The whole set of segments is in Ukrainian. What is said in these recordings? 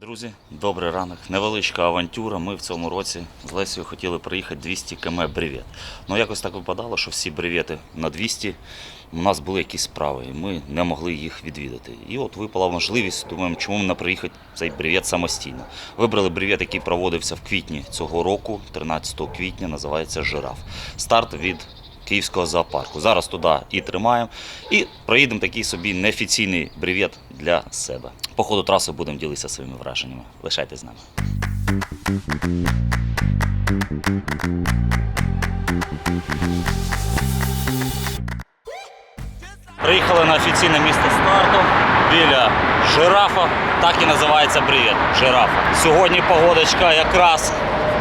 Друзі, добрий ранок. Невеличка авантюра. Ми в цьому році з Лесією хотіли проїхати 200 км бревет. Ну якось так випадало, що всі бревети на 200 у нас були якісь справи, і ми не могли їх відвідати. І от випала можливість, думаємо, чому не проїхати цей бревет самостійно. Вибрали бревет, який проводився в квітні цього року, 13 квітня, називається Жираф. Старт від Київського зоопарку. Зараз туди і тримаємо. І проїдемо такий собі неофіційний бревет для себе. По ходу траси будемо ділитися своїми враженнями. Лишайтесь з нами. Приїхали на офіційне місце старту біля жирафа. Так і називається бревет жирафа. Сьогодні погодочка якраз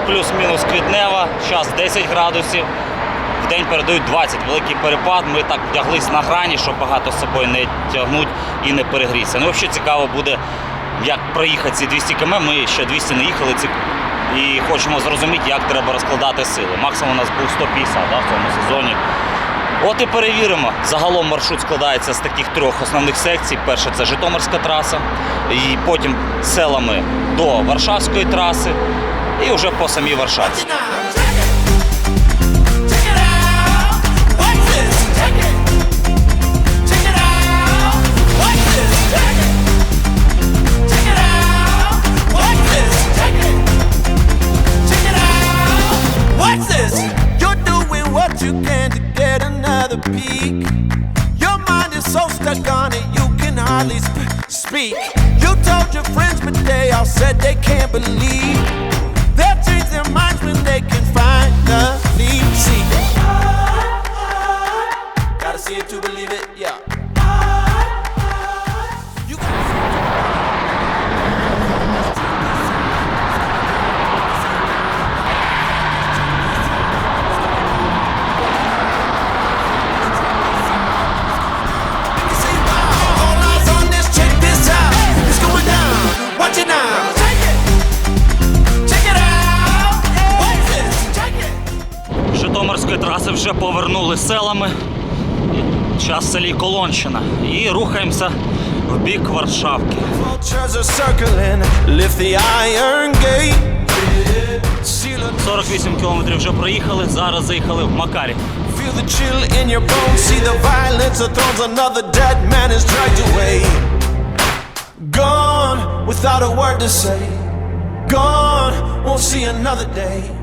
плюс-мінус квітнева, зараз 10 градусів. День передають 20, великий перепад. Ми так вдяглись на грані, щоб багато з собою не тягнуть і не перегрітися. Ну, взагалі цікаво буде, як проїхати ці 200 км. Ми ще 200 не їхали ці- і хочемо зрозуміти, як треба розкладати сили. Максимум у нас був 150 да, в цьому сезоні. От і перевіримо. Загалом маршрут складається з таких трьох основних секцій. Перше це Житомирська траса, і потім селами до Варшавської траси, і вже по самій Варшаві. Said they can't believe. Вже повернули селами. Час селі Колонщина. І рухаємося в бік Варшавки. Vultures are circling, lift the iron gate. 48 кілометрів вже проїхали, зараз заїхали в Макарі. Gone without a word to say. Gone, won't see another day.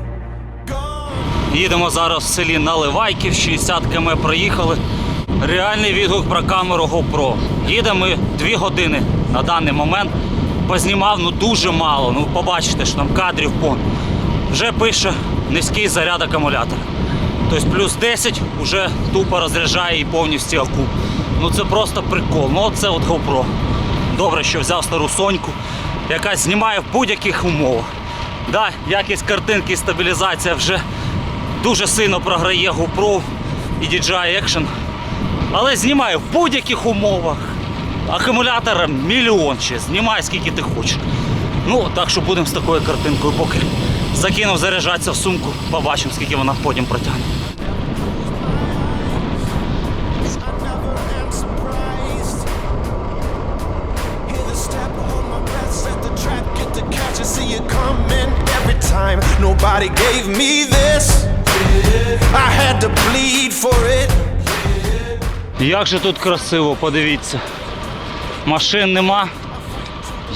Їдемо зараз в селі Наливайків, 60 км проїхали. Реальний відгук про камеру GoPro. Їдемо ми 2 години на даний момент. Познімав ну дуже мало. Ну побачите, що там кадрів пон. Вже пише низький заряд акумулятора. Тобто плюс 10 вже тупо розряджає і повністю аку. Ну це просто прикол. Ну це от GoPro. Добре, що взяв стару Соньку, яка знімає в будь-яких умовах. Да, якість картинки і стабілізація вже дуже сильно програє GoPro і DJI Action. Але знімає в будь-яких умовах. Акумулятора мільйон ще, знімай скільки ти хочеш. Ну, так що будемо з такою картинкою, поки закинув заряджатися в сумку, побачимо, скільки вона потім протягне. Nobody gave me this. I had to bleed for it. Як же тут красиво, подивіться. Машин нема.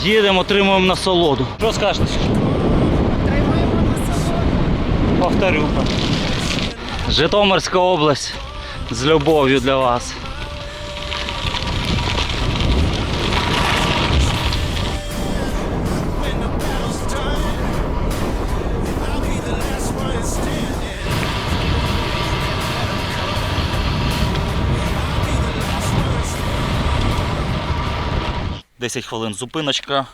Їдемо, отримуємо насолоду. Що скажете? Повторю. Житомирська область з любов'ю для вас. 10 хвилин зупиночка.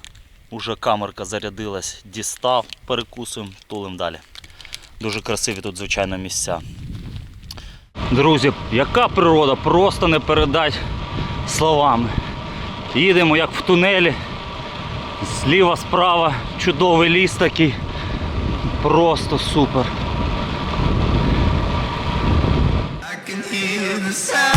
Уже камерка зарядилась, дістав, перекусуємо, тулим далі. Дуже красиві тут, звичайно, місця. Друзі, яка природа, просто не передать словами. Їдемо як в тунелі. Зліва, справа, чудовий ліс такий. Просто супер. I can hear the sound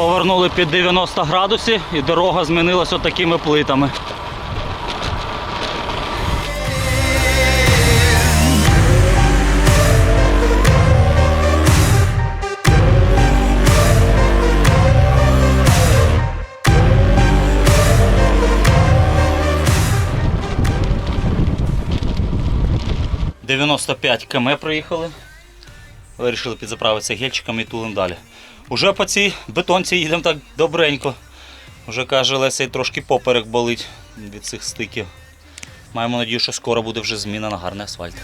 Повернули під 90 градусів і дорога змінилася такими плитами. «95 км приїхали. Вирішили підзаправитися гельчиками і тулим далі. Уже по цій бетонці їдемо так добренько. Уже каже Леся, і трошки поперек болить від цих стиків. Маємо надію, що скоро буде вже зміна на гарний асфальт.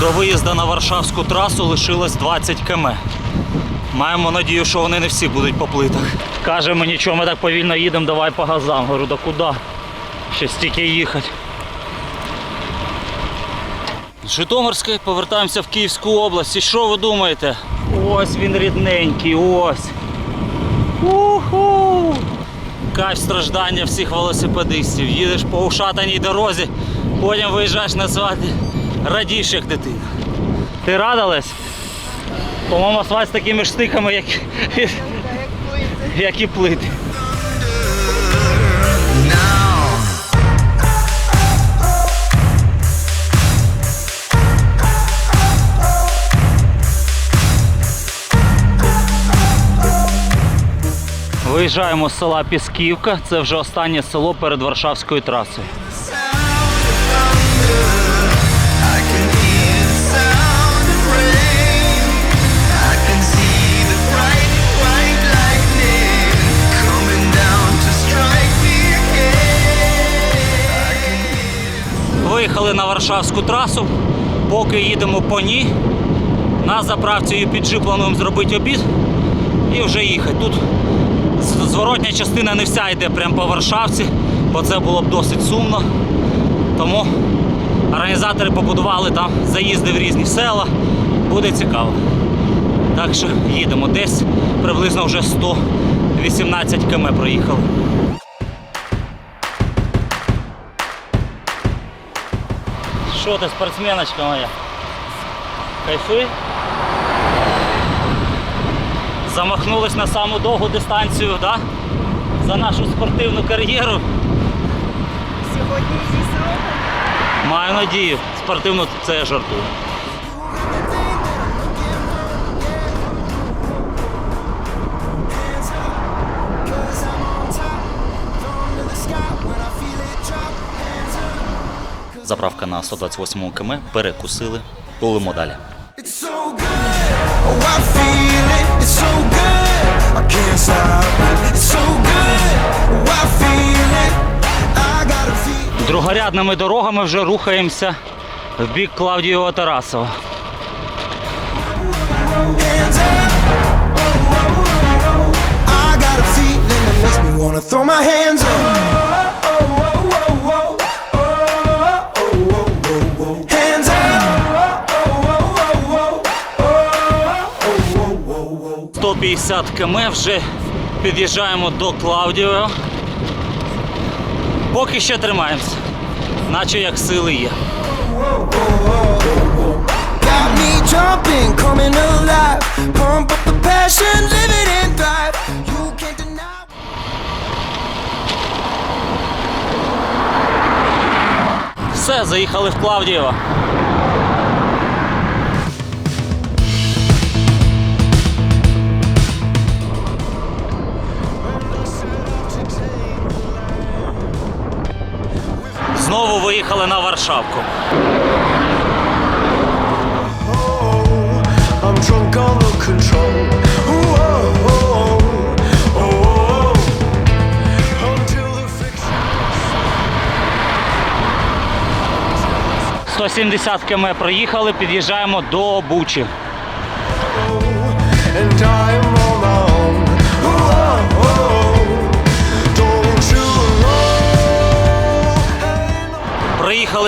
До виїзду на Варшавську трасу лишилось 20 км. Маємо надію, що вони не всі будуть по плитах. Каже мені, що ми так повільно їдемо, давай по газам. Говорю, да куди? Ще стільки їхати. З Житомирської повертаємося в Київську область. І що ви думаєте? Ось він рідненький, ось. Уху! Кайф страждання всіх велосипедистів. Їдеш по ушатаній дорозі, потім виїжджаєш на асфальт, радієш як дитина. Ти рада, Лесь? По-моєму, асфальт з такими ж стиками, як, як і плити. Виїжджаємо з села Пісківка, це вже останнє село перед Варшавською трасою. Виїхали на Варшавську трасу. Поки їдемо по ній. На заправці UPG плануємо зробити обід і вже їхати. Тут зворотня частина не вся йде прямо по Варшавці, бо це було б досить сумно. Тому організатори побудували там заїзди в різні села. Буде цікаво. Так що їдемо десь приблизно вже 118 км проїхали. Що ти, спортсменочка моя? Кайфи? Замахнулись на саму довгу дистанцію, да? За нашу спортивну кар'єру. Сьогодні зі сроком. Маю надію. Спортивну це я жартую. Заправка на 128 км. Перекусили. Тулимо далі. Другорядними дорогами вже рухаємося в бік Клавдієва Тарасова. hands up. Oh, oh, oh, oh. I got a feeling that makes me wanna throw my hands up. 150 км вже під'їжджаємо до Клавдієва. Поки ще тримаємося, наче як сили є. Got me jumping, coming Знову виїхали на Варшавку. Oh, fiction. 170 км проїхали, під'їжджаємо до Бучі.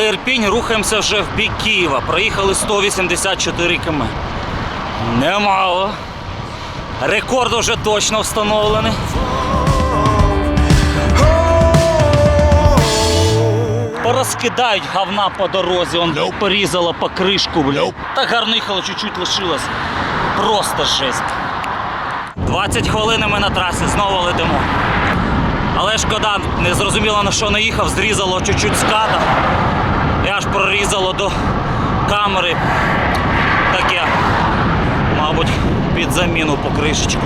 Ірпінь, рухаємося вже в бік Києва. Проїхали 184 км. Немало. Рекорд вже точно встановлений. По розкидають говна по дорозі, он порізало по кришку, блядь. Так гарно їхало, чуть-чуть лишилось. Просто жесть. 20 хвилин ми на трасі знову летимо. Але шкода, не зрозуміло на що не їхав, зрізало чуть-чуть ската. Аж прорізало до камери. Таке, мабуть, під заміну покришечку.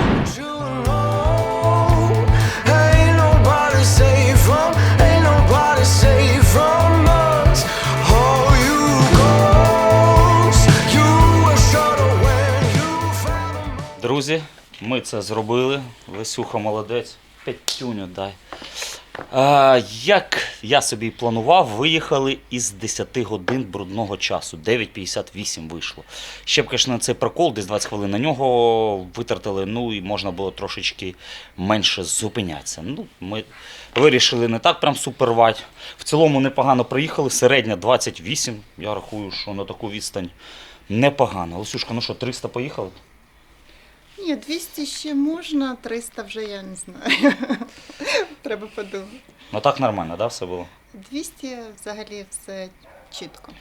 Друзі, ми це зробили. Лесюха молодець. П'ятюню дай. Як я собі планував, виїхали із 10 годин брудного часу. 9.58 вийшло. Ще б, звісно, цей прокол, десь 20 хвилин на нього витратили, ну і можна було трошечки менше зупинятися. Ну, ми вирішили не так прям супервати. В цілому непогано приїхали, середня 28. Я рахую, що на таку відстань непогано. Лесюшка, ну що, 300 поїхали? Ні, 200 ще можна, 300 вже я не знаю. Треба подумати. Ну так нормально, да, все було? 200 взагалі все чітко.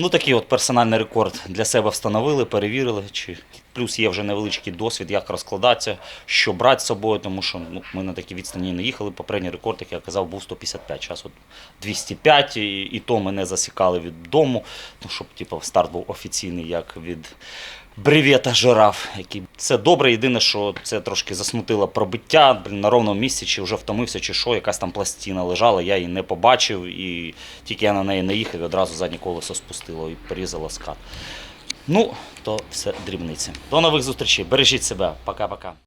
Ну, такий от персональний рекорд для себе встановили, перевірили. Чи плюс є вже невеличкий досвід, як розкладатися, що брати з собою, тому що ну, ми на такі відстані не їхали. Попередній рекорд, як я казав, був 155. Час от 205, і, і то ми не засікали від дому, ну, щоб типу, старт був офіційний, як від бревета жираф. Який... Це добре, єдине, що це трошки засмутило пробиття на ровному місці, чи вже втомився, чи що, якась там пластина лежала, я її не побачив, і тільки я на неї не їхав, і одразу заднє колесо спустило і порізало скат. Ну, то все дрібниці. До нових зустрічей. Бережіть себе. Пока-пока.